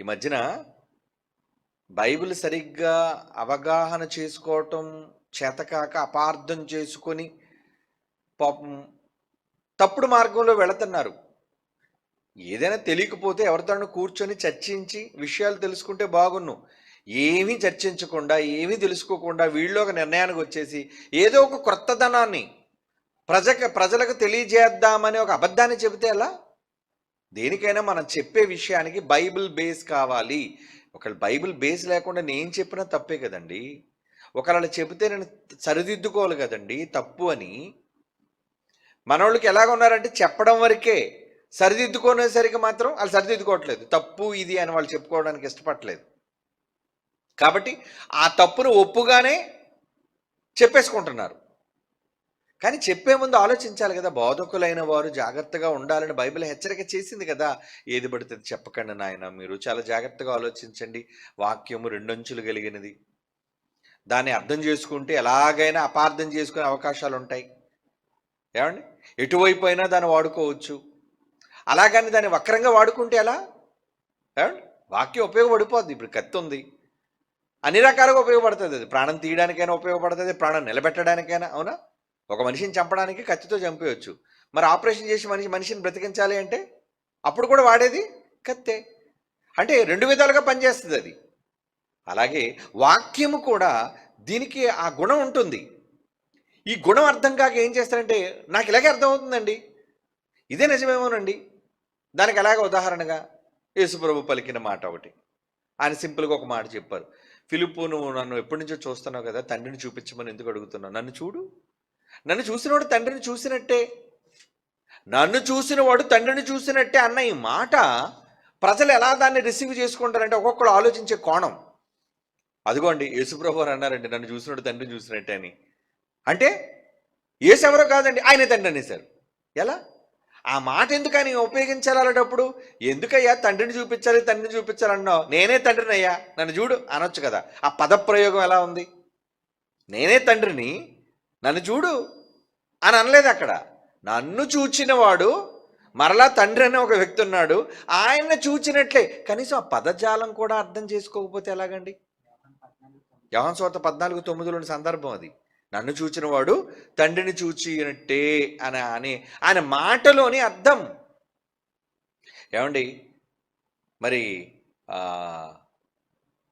ఈ మధ్యన బైబిల్ సరిగ్గా అవగాహన చేసుకోవటం చేతకాక అపార్థం చేసుకొని పాపం తప్పుడు మార్గంలో వెళుతున్నారు. ఏదైనా తెలియకపోతే ఎవరితోనూ కూర్చొని చర్చించి విషయాలు తెలుసుకుంటే బాగున్ను. ఏమీ చర్చించకుండా ఏమీ తెలుసుకోకుండా వీళ్ళు ఒక నిర్ణయానికి వచ్చేసి ఏదో ఒక క్రొత్తదనాన్ని ప్రజక ప్రజలకు తెలియజేద్దామని ఒక అబద్ధాన్ని చెబితే ఎలా? దేనికైనా మనం చెప్పే విషయానికి బైబిల్ బేస్ కావాలి. ఒకవేళ బైబిల్ బేస్ లేకుండా నేను చెప్పినా తప్పే కదండి. ఒకవేళ చెబితే నేను సరిదిద్దుకోవాలి కదండి. తప్పు అని. మనోళ్ళకి ఎలాగ ఉన్నారంటే చెప్పడం వరకే. సరిదిద్దుకునేసరికి మాత్రం వాళ్ళు సరిదిద్దుకోవట్లేదు. తప్పు ఇది అని వాళ్ళు చెప్పుకోవడానికి ఇష్టపడట్లేదు. కాబట్టి ఆ తప్పును ఒప్పుగానే చెప్పేసుకుంటున్నారు. కానీ చెప్పే ముందు ఆలోచించాలి కదా. బోధకులైన వారు జాగ్రత్తగా ఉండాలని బైబిల్ హెచ్చరిక చేసింది కదా. ఏది పడితే చెప్పకండి నాయన. మీరు చాలా జాగ్రత్తగా ఆలోచించండి. వాక్యము రెండంచులు కలిగినది. దాన్ని అర్థం చేసుకుంటే ఎలాగైనా అపార్థం చేసుకునే అవకాశాలు ఉంటాయి ఏమండి? ఎటువైపు అయినా దాన్ని వాడుకోవచ్చు. అలాగని దాన్ని వక్రంగా వాడుకుంటే ఎలా? ఏమండి? వాక్యం ఉపయోగపడిపోద్ది. ఇప్పుడు కత్తి ఉంది అన్ని రకాలుగా ఉపయోగపడుతుంది. అది ప్రాణం తీయడానికైనా ఉపయోగపడుతుంది. ప్రాణం నిలబెట్టడానికైనా. అవునా? ఒక మనిషిని చంపడానికి కత్తితో చంపేయచ్చు. మరి ఆపరేషన్ చేసి మనిషి మనిషిని బ్రతికించాలి అంటే అప్పుడు కూడా వాడేది కత్తే. అంటే రెండు విధాలుగా పనిచేస్తుంది అది అలాగే వాక్యము కూడా దీనికి ఆ గుణం ఉంటుంది. ఈ గుణం అర్థం కాక ఏం చేస్తారంటే నాకు ఇలాగే అర్థమవుతుందండి. ఇదే నిజమేమోనండి. దానికి ఎలాగ ఉదాహరణగా యేసుప్రభు పలికిన మాట ఒకటి. ఆయన సింపుల్గా ఒక మాట చెప్పారు. ఫిలిప్పు నువ్వు నన్ను ఎప్పటి నుంచో చూస్తున్నావు కదా తండ్రిని చూపించమని ఎందుకు అడుగుతున్నావు? నన్ను చూడు. నన్ను చూసినవాడు తండ్రిని చూసినట్టే. నన్ను చూసినవాడు తండ్రిని చూసినట్టే అన్న ఈ మాట ప్రజలు ఎలా దాన్ని రిసీవ్ చేసుకుంటారంటే ఒక్కొక్కరు ఆలోచించే కోణం. అదిగోండి యేసుప్రభు అని అన్నారండి నన్ను చూసినట్టు తండ్రిని చూసినట్టే అని. అంటే ఏసెవరో కాదండి ఆయన తండ్రి అనేసారు ఎలా? ఆ మాట ఎందుకు ఆయన ఉపయోగించాలి అలాంటప్పుడు ఎందుకయ్యా తండ్రిని చూపించాలి తండ్రిని చూపించాలన్నావు నేనే తండ్రిని అయ్యా నన్ను చూడు అనొచ్చు కదా. ఆ పదప్రయోగం ఎలా ఉంది? నేనే తండ్రిని నన్ను చూడు అని అనలేదు అక్కడ. నన్ను చూచినవాడు మరలా తండ్రి అనే ఒక వ్యక్తి ఉన్నాడు. ఆయన్ని చూచినట్లే. కనీసం ఆ పదజాలం కూడా అర్థం చేసుకోకపోతే ఎలాగండి? యవన్ సోత పద్నాలుగు తొమ్మిదిలోని సందర్భం అది. నన్ను చూచినవాడు తండ్రిని చూచినట్టే అని అని ఆయన మాటలోని అర్థం. ఏమండి? మరి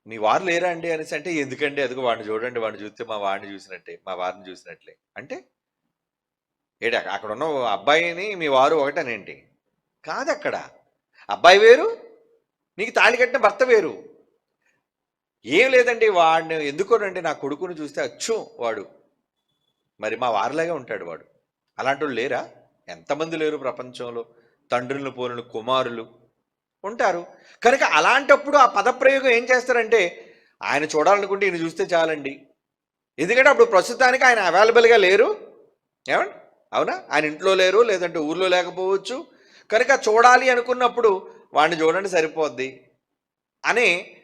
మీ వారు లేరా అండి అనేసి అంటే ఎందుకండి? అదిగో వాడిని చూడండి వాడిని చూస్తే మా వాడిని చూసినట్టే మా వారిని చూసినట్లే. అంటే ఏడా అక్కడ ఉన్న అబ్బాయిని మీ వారు ఒకటనేంటి కాదు అక్కడ. అబ్బాయి వేరు నీకు తాళి కట్టిన భర్త వేరు. ఏం లేదండి వాడిని ఎందుకోనండి నా కొడుకుని చూస్తే అచ్చు వాడు. మరి మా వారిలాగే ఉంటాడు వాడు. అలాంటి వాళ్ళు లేరా? ఎంతమంది లేరు ప్రపంచంలో? తండ్రులను పోలిన కుమారులు. ఉంటారు. కనుక అలాంటప్పుడు ఆ పదప్రయోగం ఏం చేస్తారంటే ఆయన చూడాలనుకుంటే ఈయన చూస్తే చాలండి. ఎందుకంటే అప్పుడు ప్రస్తుతానికి ఆయన అవైలబుల్గా లేరు. ఏమండి? అవునా? ఆయన ఇంట్లో లేరు లేదంటే ఊర్లో లేకపోవచ్చు. కనుక చూడాలి అనుకున్నప్పుడు వాడిని చూడండి సరిపోద్ది అనే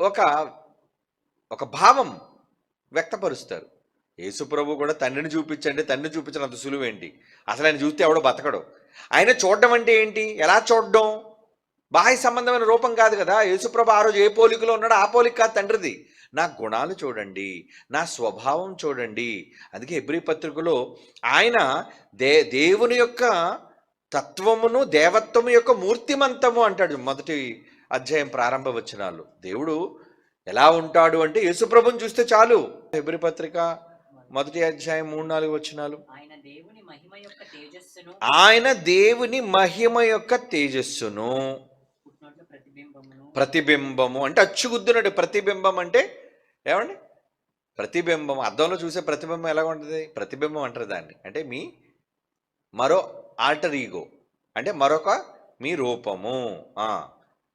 ఒక ఒక భావం వ్యక్తపరుస్తారు. యేసుప్రభు కూడా తండ్రిని చూపించండి తండ్రిని చూపించినంత సులువేంటి? అసలు ఆయన చూస్తే ఎవడో బతకడు. ఆయన చూడడం అంటే ఏంటి? ఎలా చూడడం? బాహ్య సంబంధమైన రూపం కాదు కదా. యేసుప్రభు ఆ రోజు ఏ పోలికలో ఉన్నాడో ఆ పోలిక కాదు తండ్రిది. నా గుణాలు చూడండి నా స్వభావం చూడండి. అందుకే ఎబ్రి పత్రికలో ఆయన దే దేవుని యొక్క తత్వమును దేవత్వము యొక్క మూర్తిమంతము అంటాడు. మొదటి అధ్యాయం ప్రారంభ వచనాలు. దేవుడు ఎలా ఉంటాడు అంటే యేసుప్రభుని చూస్తే చాలు. ఎబ్రి పత్రిక మొదటి అధ్యాయం మూడు నాలుగు వచనాలు. ఆయన దేవుని మహిమ యొక్క తేజస్సును ప్రతిబింబము అంటే అచ్చుగుద్దునట్టు ప్రతిబింబం అంటే ఏమండి? ప్రతిబింబం. అద్దంలో చూసే ప్రతిబింబం ఎలా ఉంటుంది? ప్రతిబింబం అంటారు దాన్ని. అంటే మీ మరో ఆల్టర్ ఈగో. అంటే మరొక మీ రూపము. ఆ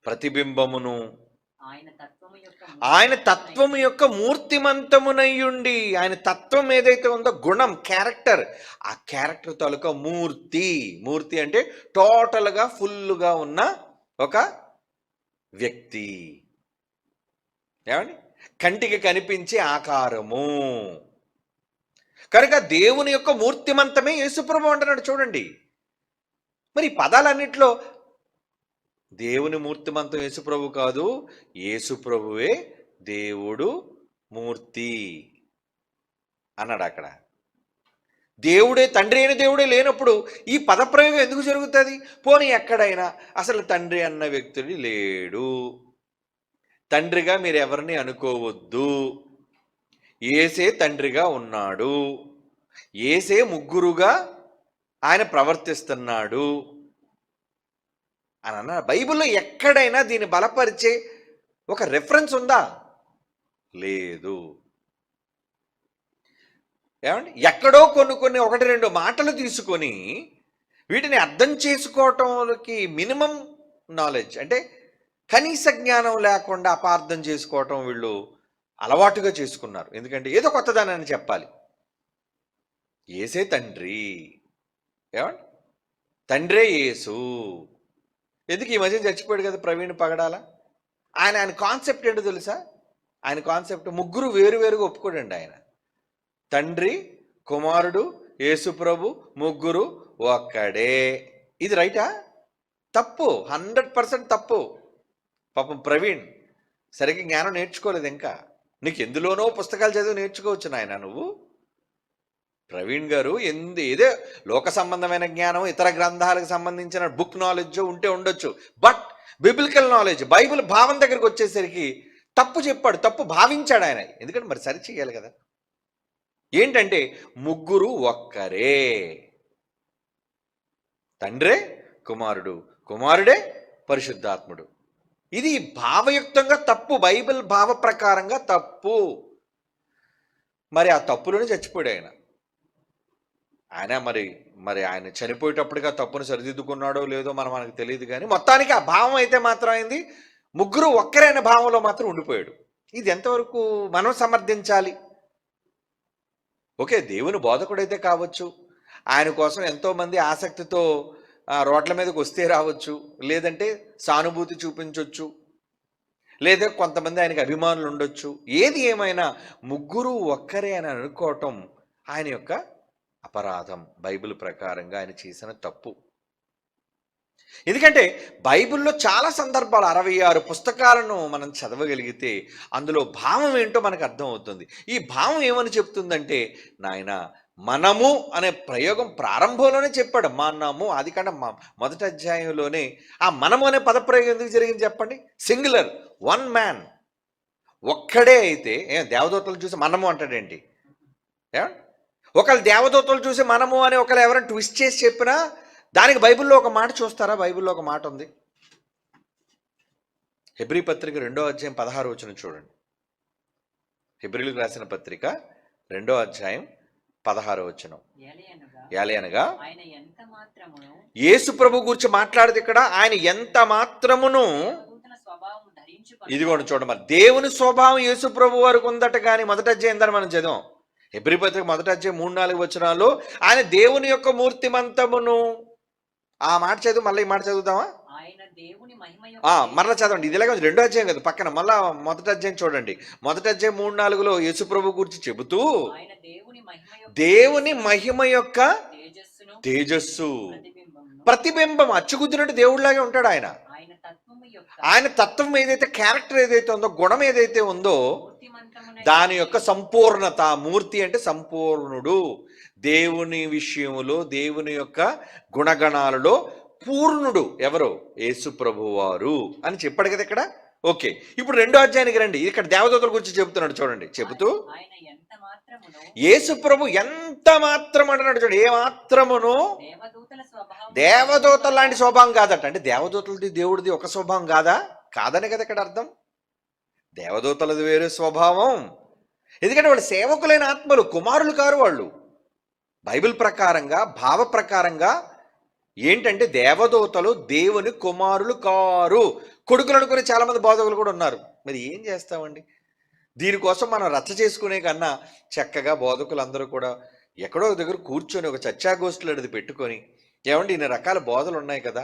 ప్రతిబింబమును ఆయన తత్వము యొక్క ఆయన తత్వము యొక్క మూర్తిమంతమునయ్యుండి ఆయన తత్వం ఏదైతే ఉందో గుణం క్యారెక్టర్ ఆ క్యారెక్టర్ తాలూకా మూర్తి. మూర్తి అంటే టోటల్గా ఫుల్గా ఉన్న ఒక వ్యక్తి. ఏమండి? కంటికి కనిపించే ఆకారము. కనుక దేవుని యొక్క మూర్తిమంతమే యేసుప్రభు అంటున్నాడు చూడండి. మరి పదాలన్నింటిలో దేవుని మూర్తిమంతం యేసుప్రభు కాదు యేసుప్రభువే దేవుడు మూర్తి అన్నాడు అక్కడ. దేవుడే తండ్రి అయిన దేవుడే లేనప్పుడు ఈ పదప్రయోగం ఎందుకు జరుగుతుంది? పోనీ ఎక్కడైనా అసలు తండ్రి అన్న వ్యక్తుడు లేడు. తండ్రిగా మీరు ఎవరిని అనుకోవద్దు. ఏసే తండ్రిగా ఉన్నాడు. ఏసే ముగ్గురుగా ఆయన ప్రవర్తిస్తున్నాడు. అని అన్నారు బైబిల్లో ఎక్కడైనా దీన్ని బలపరిచే ఒక రెఫరెన్స్ ఉందా? లేదు. ఏమండి? ఎక్కడో కొన్ని కొన్ని ఒకటి రెండు మాటలు తీసుకొని వీటిని అర్థం చేసుకోవటంకి మినిమం నాలెడ్జ్. అంటే కనీస జ్ఞానం లేకుండా అపార్థం చేసుకోవటం వీళ్ళు అలవాటుగా చేసుకున్నారు. ఎందుకంటే ఏదో కొత్తదానని చెప్పాలి. ఏసే తండ్రి. ఏమండి? తండ్రే యేసు. ఎందుకు ఈ మధ్య చచ్చిపోయాడు కదా ప్రవీణ్ పగడాల? ఆయన ఆయన కాన్సెప్ట్ ఏంటో తెలుసా? ఆయన కాన్సెప్ట్ ముగ్గురు వేరు వేరుగా ఒప్పుకోడండి ఆయన. తండ్రి కుమారుడు యేసుప్రభు ముగ్గురు ఒక్కడే. ఇది రైటా? తప్పు హండ్రెడ్ పర్సెంట్ తప్పు. పాపం ప్రవీణ్ సరిగ్గా జ్ఞానం నేర్చుకోలేదు ఇంకా. నీకు ఎందులోనో పుస్తకాలు చదివి నేర్చుకోవచ్చు నాయన నువ్వు. ప్రవీణ్ గారు ఎందు ఇదే లోక సంబంధమైన జ్ఞానం ఇతర గ్రంథాలకు సంబంధించిన బుక్ నాలెడ్జ్ ఉంటే ఉండొచ్చు. బట్ బిబిలికల్ నాలెడ్జ్ బైబిల్ భావం దగ్గరికి వచ్చేసరికి తప్పు చెప్పాడు తప్పు భావించాడు ఆయన. ఎందుకంటే మరి సరి చేయాలి కదా. ఏంటంటే ముగ్గురు ఒక్కరే. తండ్రే కుమారుడు. కుమారుడే పరిశుద్ధాత్ముడు. ఇది భావయుక్తంగా తప్పు బైబిల్ భావ ప్రకారంగా తప్పు. మరి ఆ తప్పులోనే చచ్చిపోయాడు ఆయన. ఆయన మరి మరి ఆయన చనిపోయేటప్పటిగా తప్పును సరిదిద్దుకున్నాడో లేదో మనం మనకు తెలియదు కానీ మొత్తానికి ఆ భావం అయితే మాత్రం అయింది ముగ్గురు ఒక్కరైన భావంలో మాత్రం ఉండిపోయాడు. ఇది ఎంతవరకు మనం సమర్థించాలి? ఓకే దేవుని బోధకుడైతే కావచ్చు. ఆయన కోసం ఎంతోమంది ఆసక్తితో రోడ్ల మీదకి వస్తే రావచ్చు. లేదంటే సానుభూతి చూపించవచ్చు లేదా కొంతమంది ఆయనకి అభిమానులు ఉండొచ్చు. ఏది ఏమైనా ముగ్గురు ఒక్కరే అని అనుకోవటం ఆయన యొక్క అపరాధం. బైబిల్ ప్రకారంగా ఆయన చేసిన తప్పు. ఎందుకంటే బైబిల్లో చాలా సందర్భాలు అరవై ఆరు పుస్తకాలను మనం చదవగలిగితే అందులో భావం ఏంటో మనకు అర్థం అవుతుంది ఈ భావం ఏమని చెప్తుందంటే నాయన మనము అనే ప్రయోగం ప్రారంభంలోనే చెప్పాడు. మనము అది కంటే మొదటి అధ్యాయంలోనే ఆ మనము అనే పదప్రయోగం ఎందుకు జరిగింది చెప్పండి? Singular one man. ఒక్కడే అయితే ఏ దేవదూతలు చూసి మనము అంటాడేంటి ఒకళ్ళు దేవదూతలు చూసి మనము అని ఒకళ్ళు ఎవరైనా ట్విస్ట్ చేసి చెప్పినా దానికి బైబిల్లో ఒక మాట చూస్తారా? బైబిల్లో ఒక మాట ఉంది. హెబ్రి పత్రిక రెండో అధ్యాయం పదహారు వచ్చిన చూడండి. హెబ్రిలకు రాసిన పత్రిక రెండో అధ్యాయం పదహారు వచనం ఏలయనగా యేసు ప్రభు గురించి మాట్లాడదు ఇక్కడ. ఆయన ఎంత మాత్రమును ఇదిగోండి చూడండి మరి. దేవుని స్వభావం యేసు ప్రభు వారికి ఉందట కానీ మొదటి అధ్యాయం మనం చదివాం. హెబ్రి పత్రిక మొదటి అధ్యాయం మూడు నాలుగు వచనాలు ఆయన దేవుని యొక్క మూర్తిమంతమును ఆ మాట చదువు మళ్ళీ ఈ మాట యొక్క మరలా చదవండి. ఇది ఇలాగే ఉంది. రెండో అధ్యాయం కదా. పక్కన మళ్ళా మొదటి అధ్యాయం చూడండి. మొదటి అధ్యాయం మూడు నాలుగులో యేసు ప్రభు గురించి చెబుతూ దేవుని మహిమ యొక్క తేజస్సు. ప్రతిబింబం. అచ్చుకుద్దినట్టు దేవుడిలాగే ఉంటాడు ఆయన. ఆయన తత్వం ఏదైతే క్యారెక్టర్ ఏదైతే ఉందో గుణం ఏదైతే ఉందో దాని యొక్క సంపూర్ణత. మూర్తి అంటే సంపూర్ణుడు. దేవుని విషయములో దేవుని యొక్క గుణగణాలలో పూర్ణుడు ఎవరు? యేసు ప్రభువారు అని చెప్పాడు కదా ఇక్కడ? ఓకే. ఇప్పుడు రెండో అధ్యాయానికి రండి. ఇక్కడ దేవదూతల గురించి చెబుతున్నాడు చూడండి. చెబుతూ ఆయన ఎంత మాత్రమును యేసు ప్రభు ఎంత మాత్రం అంటున్నాడు చూడండి. ఏ మాత్రమును దేవదూతల లాంటి స్వభావం కాదట. అంటే దేవదూతలది దేవుడిది ఒక స్వభావం కాదా? కాదనే కదా ఇక్కడ అర్థం. దేవదూతలది వేరే స్వభావం. ఎందుకంటే వాళ్ళు సేవకులైన ఆత్మలు కుమారులు కారు వాళ్ళు. బైబిల్ ప్రకారంగా భావ ప్రకారంగా ఏంటంటే దేవదూతలు దేవుని కుమారులు కారు. కొడుకులు అనుకునే చాలామంది బోధకులు కూడా ఉన్నారు. మరి ఏం చేస్తామండి? దీనికోసం మనం రచ్చ చేసుకునే కన్నా చక్కగా బోధకులు అందరూ కూడా ఎక్కడో ఒక దగ్గర కూర్చొని ఒక చర్చాగోష్ఠులు అనేది పెట్టుకొని ఏమండి ఇన్ని రకాల బోధలు ఉన్నాయి కదా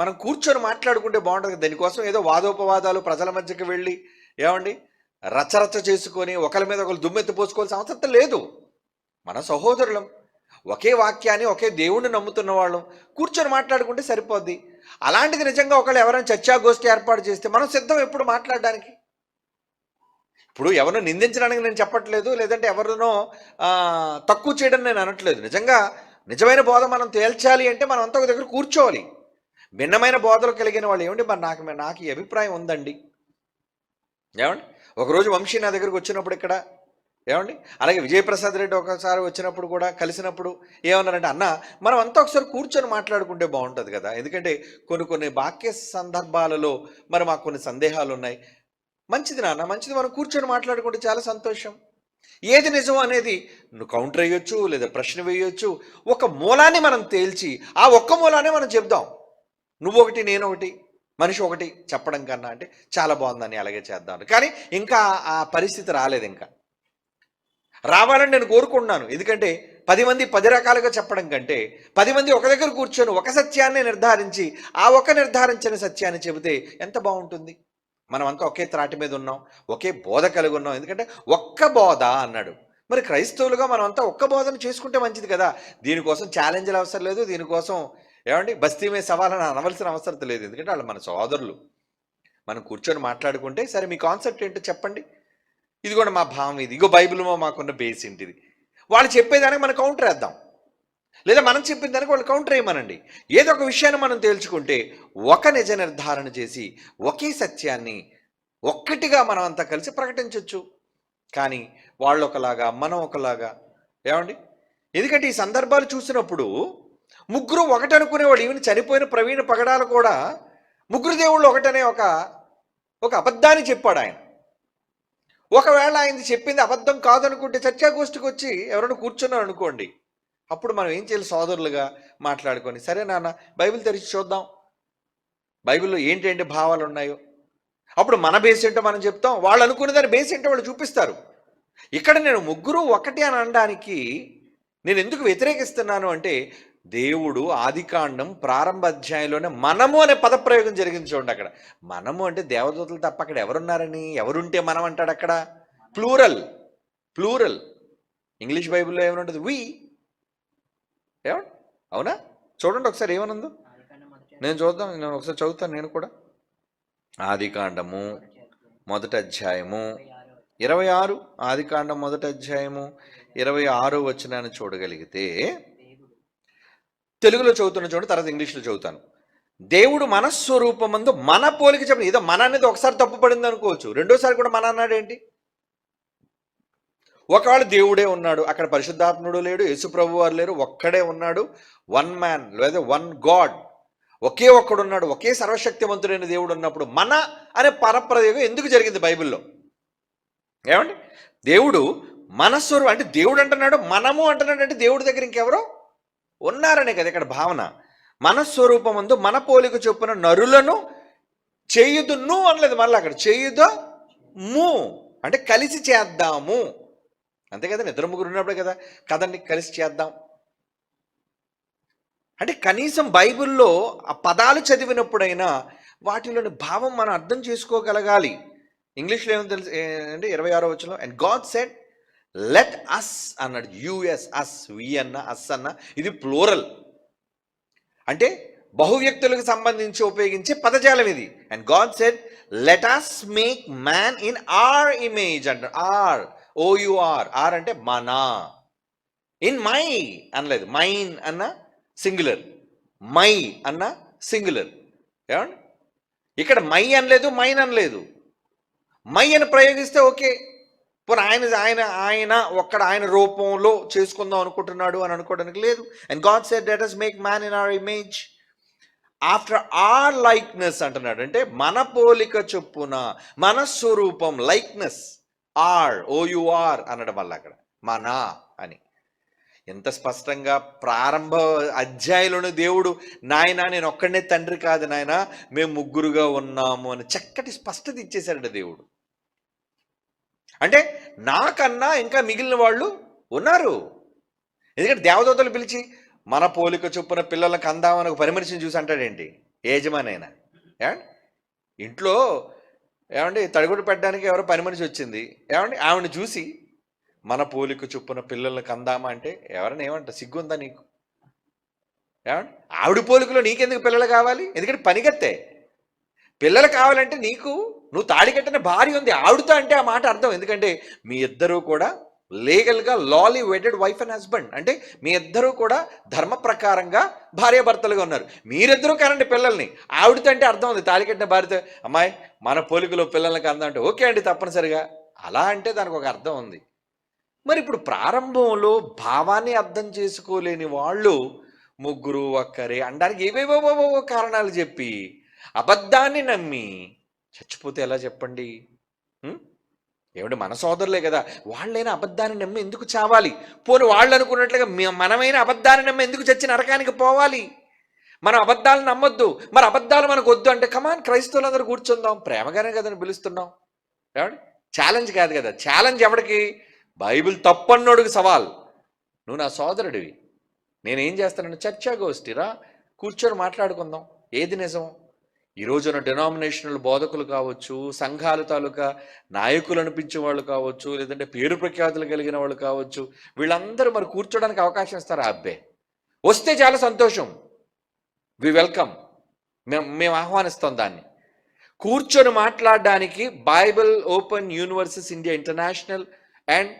మనం కూర్చొని మాట్లాడుకుంటే బాగుంటుంది దానికోసం ఏదో వాదోపవాదాలు ప్రజల మధ్యకి వెళ్ళి ఏమండి? రచ్చరచ్చ చేసుకొని ఒకరి మీద ఒకరు దుమ్మెత్తి పోసుకోవాల్సిన అవసరం లేదు. మన సహోదరులం. ఒకే వాక్యాన్ని ఒకే దేవుణ్ణి నమ్ముతున్న వాళ్ళం. కూర్చొని మాట్లాడుకుంటే సరిపోద్ది. అలాంటిది నిజంగా ఒకళ్ళు ఎవరైనా చర్చాగోష్ఠి ఏర్పాటు చేస్తే మనం సిద్ధం ఎప్పుడు మాట్లాడడానికి? ఇప్పుడు ఎవరినో నిందించడానికి నేను చెప్పట్లేదు లేదంటే ఎవరినో తక్కువ చేయడం నేను అనట్లేదు. నిజంగా నిజమైన బోధ మనం తేల్చాలి అంటే మనం అంతా ఒక దగ్గర కూర్చోవాలి. భిన్నమైన బోధలు కలిగిన వాళ్ళు ఏమండి? మరి నాకు నాకు ఈ అభిప్రాయం ఉందండి. ఏమండి? ఒకరోజు వంశీ నా దగ్గరకు వచ్చినప్పుడు ఇక్కడ ఏమండి? అలాగే విజయప్రసాద్ రెడ్డి ఒకసారి వచ్చినప్పుడు కూడా కలిసినప్పుడు ఏమన్నారంటే అన్న మనం అంతా ఒకసారి కూర్చొని మాట్లాడుకుంటే బాగుంటుంది కదా. ఎందుకంటే కొన్ని కొన్ని వాక్య సందర్భాలలో మరి మాకు కొన్ని సందేహాలు ఉన్నాయి మంచిది నాన్న మంచిది. మనం కూర్చొని మాట్లాడుకుంటే చాలా సంతోషం. ఏది నిజం అనేది నువ్వు కౌంటర్ వేయొచ్చు లేదా ప్రశ్న వేయొచ్చు. ఒక మూలాన్ని మనం తేల్చి ఆ ఒక్క మూలాన్ని మనం చెప్దాం నువ్వు ఒకటి నేను ఒకటి మనిషి ఒకటి చెప్పడం కన్నా అంటే చాలా బాగుందని అలాగే చేద్దాం కానీ ఇంకా ఆ పరిస్థితి రాలేదు ఇంకా. రావాలని నేను కోరుకుంటున్నాను. ఎందుకంటే పది మంది పది రకాలుగా చెప్పడం కంటే పది మంది ఒక దగ్గర కూర్చొని ఒక సత్యాన్ని నిర్ధారించి ఆ ఒక నిర్ధారించిన సత్యాన్ని చెబితే ఎంత బాగుంటుంది? మనం అంతా ఒకే త్రాటి మీద ఉన్నాం ఒకే బోధ కలిగి ఉన్నాం. ఎందుకంటే ఒక్క బోధ అన్నాడు. మరి క్రైస్తవులుగా మనం అంతా ఒక్క బోధన చేసుకుంటే మంచిది కదా? దీనికోసం ఛాలెంజ్లు అవసరం లేదు దీనికోసం ఏమండి బస్తీ మీద సవాళ్ళని అనవలసిన అవసరం లేదు. ఎందుకంటే వాళ్ళు మన సోదరులు. మనం కూర్చొని మాట్లాడుకుంటే సరే మీ కాన్సెప్ట్ ఏంటో చెప్పండి. ఇది కూడా మా భావం ఇది. ఇగో బైబిల్లో మాకున్న బేస్ ఏంటిది? వాళ్ళు చెప్పేదానికి మనం కౌంటర్ వేద్దాం. లేదా మనం చెప్పిన దానికి వాళ్ళు కౌంటర్ వేయమనండి. ఏదో ఒక విషయాన్ని మనం తేల్చుకుంటే ఒక నిజ నిర్ధారణ చేసి ఒకే సత్యాన్ని ఒక్కటిగా మనం అంతా కలిసి ప్రకటించవచ్చు కానీ వాళ్ళు ఒకలాగా మనం ఒకలాగా. ఏమండి? ఎందుకంటే ఈ సందర్భాలు చూసినప్పుడు ముగ్గురు ఒకటి ఈవెన్ చనిపోయిన ప్రవీణ పగడాలు కూడా ముగ్గురు దేవుళ్ళు ఒకటనే ఒక ఒక అబద్ధాన్ని చెప్పాడు ఆయన. ఒకవేళ ఆయన చెప్పింది అబద్ధం కాదనుకుంటే చర్చాగోష్ఠికి వచ్చి ఎవరైనా కూర్చున్నారు అనుకోండి అప్పుడు మనం ఏం చేయాలి సోదరులుగా మాట్లాడుకొని సరే నాన్న బైబిల్ తెరిచి చూద్దాం. బైబిల్లో ఏంటేంటి భావాలు ఉన్నాయో? అప్పుడు మన బేస్ ఏంటో మనం చెప్తాం. వాళ్ళు అనుకునే దాని బేస్ ఏంటో వాళ్ళు చూపిస్తారు. ఇక్కడ నేను ముగ్గురు ఒకటి అని అనడానికి నేను ఎందుకు వ్యతిరేకిస్తున్నాను అంటే దేవుడు ఆదికాండం ప్రారంభ అధ్యాయంలోనే మనము అనే పదప్రయోగం జరిగింది చూడండి అక్కడ. మనము అంటే దేవదూతలు తప్ప అక్కడ ఎవరున్నారని? ఎవరుంటే మనం అంటాడు అక్కడ? ప్లూరల్ ప్లూరల్ ఇంగ్లీష్ బైబిల్లో ఏమనుంటుంది? వి ఏమండి అవునా? చూడండి ఒకసారి ఏమనుందో? నేను చూద్దాం నేను ఒకసారి చదువుతాను నేను కూడా. ఆదికాండము మొదటి అధ్యాయము. ఇరవై ఆరు? ఆదికాండం మొదటి అధ్యాయము. ఇరవై ఆరు వచ్చినాన్ని చూడగలిగితే తెలుగులో చదువుతున్న చూడండి తర్వాత ఇంగ్లీష్లో చదువుతాను. దేవుడు మనస్వరూపమందు మన పోలిక చెప్పిన ఏదో మన అనేది ఒకసారి తప్పు పడింది అనుకోవచ్చు. రెండోసారి కూడా మన అన్నాడు ఏంటి? ఒకవేళ దేవుడే ఉన్నాడు అక్కడ పరిశుద్ధాత్ముడు లేడు యేసుప్రభు వారు లేరు ఒక్కడే ఉన్నాడు వన్ మ్యాన్ లేదా వన్ గాడ్. ఒకే ఒక్కడు ఉన్నాడు ఒకే సర్వశక్తివంతుడైన దేవుడు ఉన్నప్పుడు మన అనే పరప్రయోగం ఎందుకు జరిగింది బైబిల్లో? ఏమండి? దేవుడు మనస్వరూపం అంటే దేవుడు అంటున్నాడు మనము అంటున్నాడు అంటే దేవుడి దగ్గర ఇంకెవరో? ఉన్నారనే కదా ఇక్కడ భావన. మనస్వరూపమందు మన పోలిక చొప్పున నరులను చేయుదును అనలేదు మళ్ళీ అక్కడ. చేయుదో ము అంటే కలిసి చేద్దాము. అంతే కదా ఇద్దరు ముగ్గురు ఉన్నప్పుడే కదా. కదండి కలిసి చేద్దాం. అంటే కనీసం బైబిల్లో ఆ పదాలు చదివినప్పుడైనా వాటిలోని భావం మనం అర్థం చేసుకోగలగాలి. ఇంగ్లీష్లో ఏమో తెలుసు? అంటే ఇరవై ఆరో వచ్చిన and God set let us అన్నాడు. యుఎస్ అస్ వి అన్న అస్ అన్న ఇది ప్లోరల్ అంటే బహువ్యక్తులకు సంబంధించి ఉపయోగించే పదజాలం ఇది. And God set let us make man in our image అంట our O U R our అంటే మనా. ఇన్ మై అనలేదు మైన్ అన్న సింగులర్ మై అన్న సింగులర్ ఏమండి? ఇక్కడ మై అనలేదు మైన్ అనలేదు. మై అని ప్రయోగిస్తే ఓకే. పోనీ ఆయన ఆయన ఆయన ఒక్కడ ఆయన రూపంలో చేసుకుందాం అనుకుంటున్నాడు అని అనుకోవడానికి లేదు. And God said let us make man in our image after our likeness అంటున్నాడు. అంటే మన పోలిక చొప్పున మన స్వరూపం లైక్నెస్ ఆర్ ఓయుఆర్ అనడం వల్ల అక్కడ. మన అని. ఎంత స్పష్టంగా ప్రారంభ అధ్యాయులను దేవుడు నాయన నేను ఒక్కడనే తండ్రి కాదు నాయన మేము ముగ్గురుగా ఉన్నాము అని చక్కటి స్పష్టత ఇచ్చేశాడు దేవుడు. అంటే నాకన్నా ఇంకా మిగిలిన వాళ్ళు ఉన్నారు. ఎందుకంటే దేవదూతలు పిలిచి మన పోలిక చొప్పున పిల్లలకు అందామని ఒక పరిమర్శను చూసి అంటాడేంటి? యజమాని అయినా ఏమండి? ఇంట్లో ఏమండి తడిగుడు పెట్టడానికి ఎవరో పని మనిషి వచ్చింది. ఏమండి? ఆవిడని చూసి మన పోలిక చొప్పున పిల్లలకు అందామా అంటే ఎవరైనా ఏమంట సిగ్గుందా నీకు? ఏమండి? ఆవిడ పోలికలో నీకెందుకు పిల్లలు కావాలి? ఎందుకంటే పనిగత్తే. పిల్లలు కావాలంటే నీకు నువ్వు తాడి కట్టిన భార్య ఉంది. ఆవిడతో అంటే ఆ మాట అర్థం. ఎందుకంటే మీ ఇద్దరూ కూడా లీగల్గా లాలీ వెడెడ్ వైఫ్ అండ్ హస్బెండ్. అంటే మీ ఇద్దరూ కూడా ధర్మ ప్రకారంగా భార్యాభర్తలుగా ఉన్నారు. మీరిద్దరూ కనండి పిల్లల్ని. ఆవిడతో అంటే అర్థం ఉంది. తాళి కట్టిన భార్యతో అమ్మాయి మన పోలికలో పిల్లలకి అందం అంటే ఓకే అండి తప్పనిసరిగా. అలా అంటే దానికి ఒక అర్థం ఉంది. మరి ఇప్పుడు ప్రారంభంలో భావాన్ని అర్థం చేసుకోలేని వాళ్ళు ముగ్గురు ఒక్కరే అనడానికి ఏవేవో కారణాలు చెప్పి అబద్ధాన్ని నమ్మి చచ్చిపోతే ఎలా చెప్పండి? ఏమిటి మన సోదరులే కదా. వాళ్ళైనా అబద్ధాన్ని నమ్మి ఎందుకు చావాలి? పోను వాళ్ళు అనుకున్నట్లుగా మనమైనా మనమైన అబద్ధాన్ని నమ్మి ఎందుకు చచ్చి నరకానికి పోవాలి? మనం అబద్ధాలు నమ్మొద్దు. మరి అబద్ధాలు మనకు వద్దు అంటే కమాన్ క్రైస్తవులందరూ కూర్చుందాం. ప్రేమగానే కదని పిలుస్తున్నాం. ఏమండి? ఛాలెంజ్ కాదు కదా. ఛాలెంజ్ ఎవడికి? బైబిల్ తప్పన్నోడికి సవాల్. నువ్వు నా సోదరుడివి. నేనేం చేస్తానంటే చర్చా గోష్ఠిరా కూర్చొని మాట్లాడుకుందాం. ఏది నిజం? ఈ రోజున డినామినేషనల్ బోధకులు కావచ్చు సంఘాల తాలూకా నాయకులు అనిపించే వాళ్ళు కావచ్చు లేదంటే పేరు ప్రఖ్యాతులు కలిగిన వాళ్ళు కావచ్చు వీళ్ళందరూ మరి కూర్చోడానికి అవకాశం ఇస్తారా? అబ్బే! వస్తే చాలా సంతోషం. వి వెల్కమ్ మేము మేము ఆహ్వానిస్తాం దాన్ని. కూర్చొని మాట్లాడడానికి Bible open universes India international and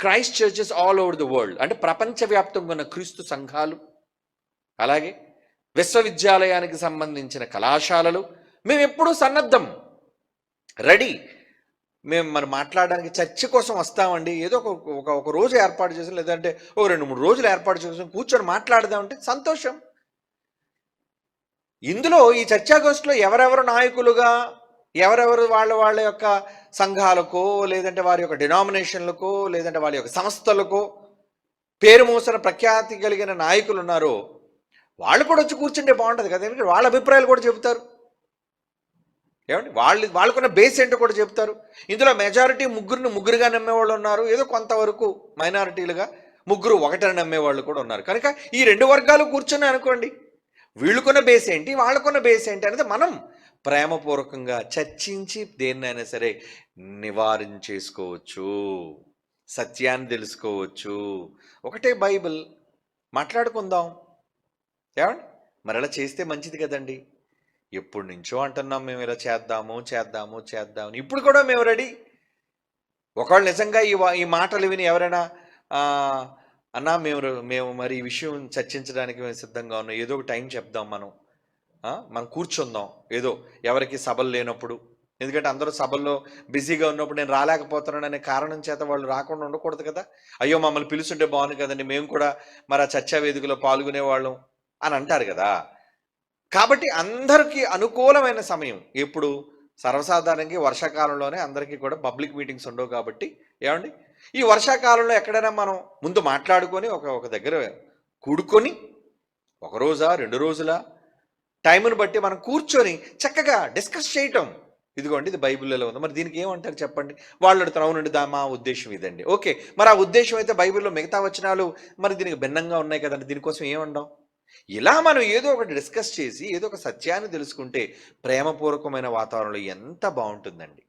Christ churches all over the world అంటే ప్రపంచవ్యాప్తంగా ఉన్న క్రీస్తు సంఘాలు. అలాగే విశ్వవిద్యాలయానికి సంబంధించిన కళాశాలలు. మేము ఎప్పుడూ సన్నద్ధం. రెడీ. మేము మరి మాట్లాడడానికి చర్చ కోసం వస్తామండి. ఏదో ఒక ఒక రోజు ఏర్పాటు చేసాం లేదంటే ఒక రెండు మూడు రోజులు ఏర్పాటు చేసాం కూర్చొని మాట్లాడదామంటే సంతోషం. ఇందులో ఈ చర్చాగోష్ఠిలో ఎవరెవరు నాయకులుగా ఎవరెవరు వాళ్ళ వాళ్ళ యొక్క సంఘాలకో లేదంటే వారి యొక్క డినామినేషన్లకో లేదంటే వాళ్ళ యొక్క సంస్థలకో పేరు మోసిన ప్రఖ్యాతి కలిగిన నాయకులు ఉన్నారో వాళ్ళు కూడా వచ్చి కూర్చుంటే బాగుంటుంది కదా ఎందుకంటే వాళ్ళ అభిప్రాయాలు కూడా చెబుతారు. ఏమండి? వాళ్ళు వాళ్ళకున్న బేస్ ఏంటో కూడా చెప్తారు ఇందులో మెజారిటీ ముగ్గురిని ముగ్గురుగా నమ్మేవాళ్ళు ఉన్నారు. ఏదో కొంతవరకు మైనారిటీలుగా ముగ్గురు ఒకటని నమ్మేవాళ్ళు కూడా ఉన్నారు. కనుక ఈ రెండు వర్గాలు కూర్చుని అనుకోండి. వీళ్ళుకున్న బేస్ ఏంటి? వాళ్ళకున్న బేస్ ఏంటి అనేది మనం ప్రేమపూర్వకంగా చర్చించి దేన్నైనా సరే నివారించేసుకోవచ్చు. సత్యాన్ని తెలుసుకోవచ్చు. ఒకటే బైబిల్. మాట్లాడుకుందాం. ఏమండి? మరి అలా చేస్తే మంచిది కదండి. ఎప్పటి నుంచో అంటున్నాం మేము ఇలా చేద్దాము చేద్దాము చేద్దాము ఇప్పుడు కూడా మేము రెడీ. ఒకవేళ నిజంగా ఈ ఈ మాటలు విని ఎవరైనా అన్నా మేము మేము మరి ఈ విషయం చర్చించడానికి మేము సిద్ధంగా ఉన్నాం. ఏదో ఒక టైం చెప్దాం మనం. మనం కూర్చుందాం. ఏదో ఎవరికి సభలు లేనప్పుడు. ఎందుకంటే అందరూ సభల్లో బిజీగా ఉన్నప్పుడు నేను రాలేకపోతున్నాను అనే కారణం చేత వాళ్ళు రాకుండా ఉండకూడదు కదా. అయ్యో మమ్మల్ని పిలుచుంటే బాగుంది కదండి. మేము కూడా మరి ఆ చర్చా వేదికలో పాల్గొనే వాళ్ళం అని అంటారు కదా. కాబట్టి అందరికీ అనుకూలమైన సమయం ఎప్పుడు? సర్వసాధారణంగా వర్షాకాలంలోనే అందరికీ కూడా పబ్లిక్ మీటింగ్స్ ఉండవు కాబట్టి ఏమండి? ఈ వర్షాకాలంలో ఎక్కడైనా మనం ముందు మాట్లాడుకొని ఒక ఒక దగ్గర కూడుకొని ఒక రోజా రెండు రోజుల టైంను బట్టి మనం కూర్చొని చక్కగా డిస్కస్ చేయటం. ఇదిగోండి ఇది బైబిల్లో ఉంది. మరి దీనికి ఏమంటారు చెప్పండి? వాళ్ళు అడుగుతారు అవునండి దా మా ఉద్దేశం ఇదండి. ఓకే. మరి ఆ ఉద్దేశం అయితే బైబిల్లో మిగతా వచనాలు మరి దీనికి భిన్నంగా ఉన్నాయి కదండి. దీనికోసం ఏమంటాం ఇలా మనం ఏదో ఒకటి డిస్కస్ చేసి ఏదో ఒక సత్యాన్ని తెలుసుకుంటే ప్రేమపూర్వకమైన వాతావరణంలో ఎంత బాగుంటుందండి.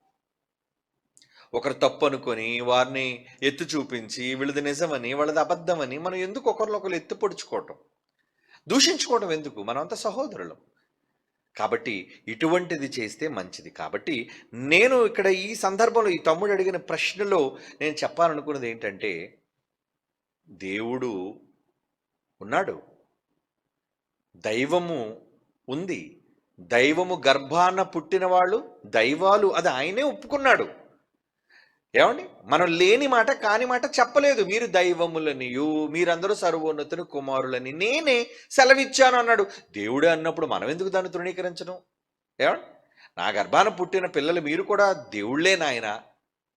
ఒకరు తప్పు అనుకొని వారిని ఎత్తు చూపించి వీళ్ళది నిజమని వాళ్ళది అబద్ధమని మనం ఎందుకు ఒకరినొకరు ఎత్తు పొడుచుకోవటం? దూషించుకోవటం ఎందుకు? మనమంతా సహోదరులం. కాబట్టి ఇటువంటిది చేస్తే మంచిది. కాబట్టి నేను ఇక్కడ ఈ సందర్భంలో ఈ తమ్ముడు అడిగిన ప్రశ్నలో నేను చెప్పాలనుకున్నది ఏంటంటే దేవుడు ఉన్నాడు. దైవము ఉంది. దైవము గర్భాన పుట్టిన వాళ్ళు దైవాలు అది ఆయనే ఒప్పుకున్నాడు. ఏమండి? మనం లేని మాట కాని మాట చెప్పలేదు. మీరు దైవములనియు మీరందరూ సర్వోన్నతుని కుమారులని నేనే సెలవిచ్చాను అన్నాడు. దేవుడే అన్నప్పుడు మనం ఎందుకు దాన్ని తృణీకరించడం ఏమండి? నా గర్భాన పుట్టిన పిల్లలు మీరు కూడా దేవుళ్ళే నాయన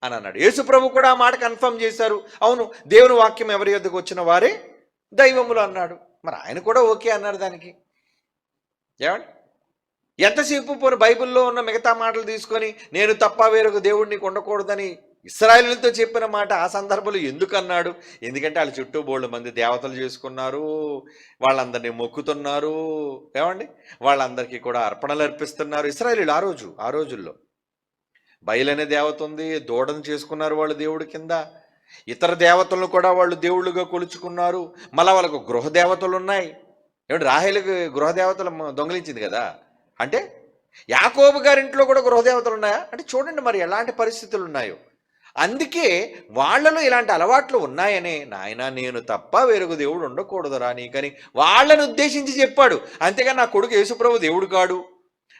అని అన్నాడు. యేసుప్రభు కూడా ఆ మాట కన్ఫర్మ్ చేశారు. అవును దేవుని వాక్యం ఎవరి యొద్దకు వచ్చిన వారే దైవములు అన్నాడు. మరి ఆయన కూడా ఓకే అన్నారు దానికి. ఏమండి? ఎంతసేపు పోను బైబిల్లో ఉన్న మిగతా మాటలు తీసుకొని నేను తప్ప వేరొక దేవుడిని ఉండకూడదని ఇస్రాయలులతో చెప్పిన మాట ఆ సందర్భంలో ఎందుకు అన్నాడు? ఎందుకంటే వాళ్ళ చుట్టూ బోళ్ళు మంది దేవతలు చేసుకున్నారు వాళ్ళందరినీ మొక్కుతున్నారు. ఏమండి? వాళ్ళందరికీ కూడా అర్పణలు అర్పిస్తున్నారు. ఇస్రాయలీలు ఆ రోజు ఆ రోజుల్లో. బయలనే దేవత ఉంది దూడను చేసుకున్నారు వాళ్ళు దేవుడి కింద. ఇతర దేవతలను కూడా వాళ్ళు దేవుళ్ళుగా కొలుచుకున్నారు. మళ్ళీ వాళ్ళకు గృహ దేవతలు ఉన్నాయి. ఏమిటి రాహేలుకి గృహదేవతలు దొంగిలించింది కదా? అంటే యాకోబు గారింట్లో కూడా గృహదేవతలు ఉన్నాయా? అంటే చూడండి మరి ఎలాంటి పరిస్థితులు ఉన్నాయో. అందుకే వాళ్ళలో ఇలాంటి అలవాట్లు ఉన్నాయనే నాయన నేను తప్ప వేరొక దేవుడు ఉండకూడదురా నీకని వాళ్ళని ఉద్దేశించి చెప్పాడు. అంతేగాని నా కొడుకు యేసుప్రభు దేవుడు కాడు.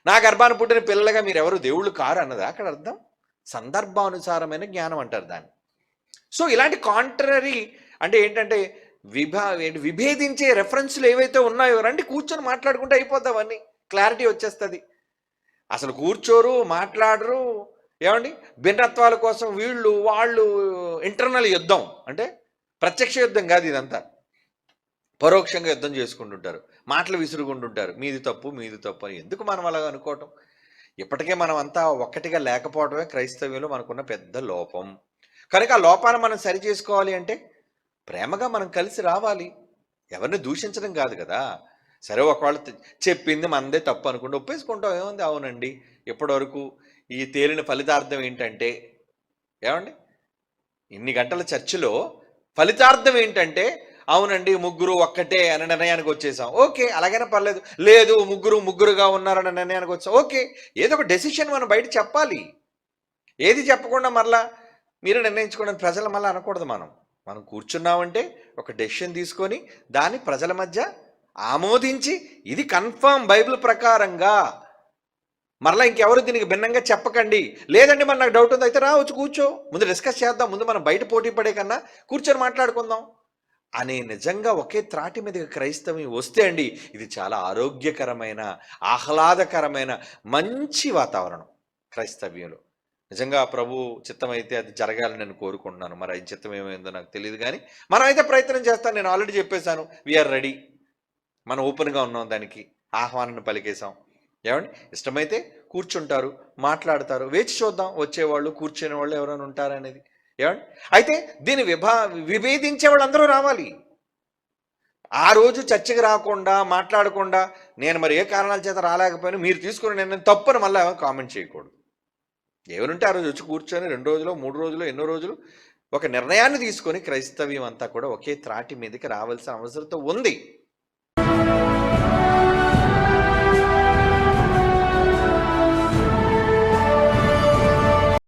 నా గర్భాన్ని పుట్టిన పిల్లలుగా మీరు ఎవరు దేవుళ్ళు కారు అన్నది? అక్కడ అర్థం? సందర్భానుసారమైన జ్ఞానం అంటారు దాన్ని. సో ఇలాంటి కాంట్రరీ అంటే ఏంటంటే విభా విభేదించే రెఫరెన్స్లు ఏవైతే ఉన్నాయో రండి కూర్చొని మాట్లాడుకుంటే అయిపోద్దాం అవన్నీ. క్లారిటీ వచ్చేస్తుంది. అసలు కూర్చోరు మాట్లాడరు ఏమండి? భిన్నత్వాల కోసం వీళ్ళు వాళ్ళు ఇంటర్నల్ యుద్ధం. అంటే ప్రత్యక్ష యుద్ధం కాదు ఇదంతా. పరోక్షంగా యుద్ధం చేసుకుంటుంటారు. మాటలు విసురుకుంటుంటారు. మీది తప్పు మీది తప్పు అని. ఎందుకు మనం అలాగ అనుకోవటం? ఇప్పటికే మనం అంతా ఒక్కటిగా లేకపోవడమే క్రైస్తవ్యంలో మనకున్న పెద్ద లోపం. కనుక ఆ లోపాన్ని మనం సరి చేసుకోవాలి అంటే ప్రేమగా మనం కలిసి రావాలి. ఎవరిని దూషించడం కాదు కదా. సరే ఒకవేళ చెప్పింది మనదే తప్పు అనుకుంటే ఒప్పేసుకుంటాం. ఏముంది? అవునండి. ఇప్పటివరకు ఈ తేలిన ఫలితార్థం ఏంటంటే ఏమండి? ఇన్ని గంటల చర్చిలో ఫలితార్థం ఏంటంటే అవునండి ముగ్గురు ఒక్కటే అనే నిర్ణయానికి వచ్చేసాం. ఓకే అలాగైనా పర్లేదు. లేదు ముగ్గురు ముగ్గురుగా ఉన్నారన్న నిర్ణయానికి వచ్చాం. ఓకే ఏదో ఒక డెసిషన్ మనం బయట చెప్పాలి. ఏది చెప్పకుండా మరలా మీరు నిర్ణయించుకోవడం ప్రజల మళ్ళీ అనకూడదు మనం. మనం కూర్చున్నామంటే ఒక డెసిషన్ తీసుకొని దాన్ని ప్రజల మధ్య ఆమోదించి ఇది కన్ఫర్మ్ బైబిల్ ప్రకారంగా. మరలా ఇంకెవరు దీనికి భిన్నంగా చెప్పకండి. లేదండి మన నాకు డౌట్ ఉంది అయితే రావచ్చు కూర్చో. ముందు డిస్కస్ చేద్దాం. ముందు మనం బయట పోటీ పడే కన్నా కూర్చొని మాట్లాడుకుందాం. అనే నిజంగా ఒకే త్రాటి మీద క్రైస్తవం వస్తే అండి ఇది చాలా ఆరోగ్యకరమైన ఆహ్లాదకరమైన మంచి వాతావరణం క్రైస్తవ్యంలో. నిజంగా ప్రభు చిత్తం అయితే అది జరగాలని నేను కోరుకుంటున్నాను. మరి ఆయన చిత్తం ఏమైందో నాకు తెలియదు కానీ మనం అయితే ప్రయత్నం చేస్తాను నేను ఆల్రెడీ చెప్పేశాను. వీఆర్ రెడీ మనం ఓపెన్గా ఉన్నాం దానికి. ఆహ్వానాన్ని పలికేశాం. ఏమండి? ఇష్టమైతే కూర్చుంటారు మాట్లాడతారు. వేచి చూద్దాం వచ్చేవాళ్ళు కూర్చునే వాళ్ళు ఎవరైనా ఉంటారనేది ఏమండి? అయితే దీన్ని విభా విభేదించే వాళ్ళందరూ రావాలి. ఆ రోజు చర్చకి రాకుండా మాట్లాడకుండా నేను మరి ఏ కారణాల చేత రాలేకపోయినా మీరు తీసుకుని నేను తప్పని మళ్ళీ కామెంట్ చేయకూడదు. ఎవరుంటే ఆ రోజు వచ్చి కూర్చొని రెండు రోజులు మూడు రోజులు ఎన్నో రోజులు ఒక నిర్ణయాన్ని తీసుకొని క్రైస్తవ్యం అంతా కూడా ఒకే త్రాటి మీదకి రావాల్సిన అవసరం ఉంది.